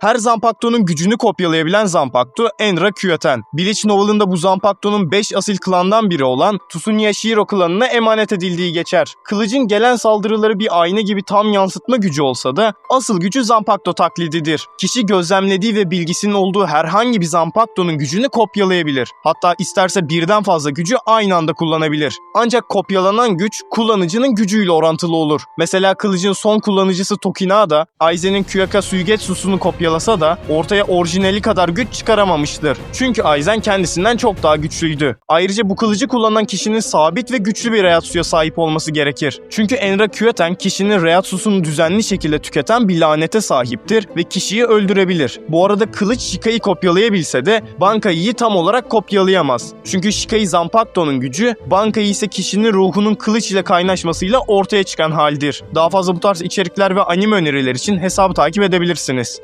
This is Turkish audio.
Her Zanpakuto'nun gücünü kopyalayabilen Zanpakuto Enra Kyoten. Bleach Novel'ında bu Zanpakuto'nun 5 asil klandan biri olan Tsunya Shiro klanına emanet edildiği geçer. Kılıcın gelen saldırıları bir ayna gibi tam yansıtma gücü olsa da asıl gücü Zanpakuto taklididir. Kişi gözlemlediği ve bilgisinin olduğu herhangi bir Zanpakuto'nun gücünü kopyalayabilir. Hatta isterse birden fazla gücü aynı anda kullanabilir. Ancak kopyalanan güç kullanıcının gücüyle orantılı olur. Mesela kılıcın son kullanıcısı Tokinada, Aizen'in Kyuaka Suigetsu'sunu kopyalasa da ortaya orijinali kadar güç çıkaramamıştır. Çünkü Aizen kendisinden çok daha güçlüydü. Ayrıca bu kılıcı kullanan kişinin sabit ve güçlü bir Reiatsu'ya sahip olması gerekir. Çünkü Enra Kyoten kişinin Reiatsu'sunu düzenli şekilde tüketen bir lanete sahiptir ve kişiyi öldürebilir. Bu arada kılıç Shika'yı kopyalayabilse de Bankai'yi tam olarak kopyalayamaz. Çünkü Shikai Zanpakuto'nun gücü, Bankai ise kişinin ruhunun kılıç ile kaynaşmasıyla ortaya çıkan haldir. Daha fazla bu tarz içerikler ve anime öneriler için hesabı takip edebilirsiniz.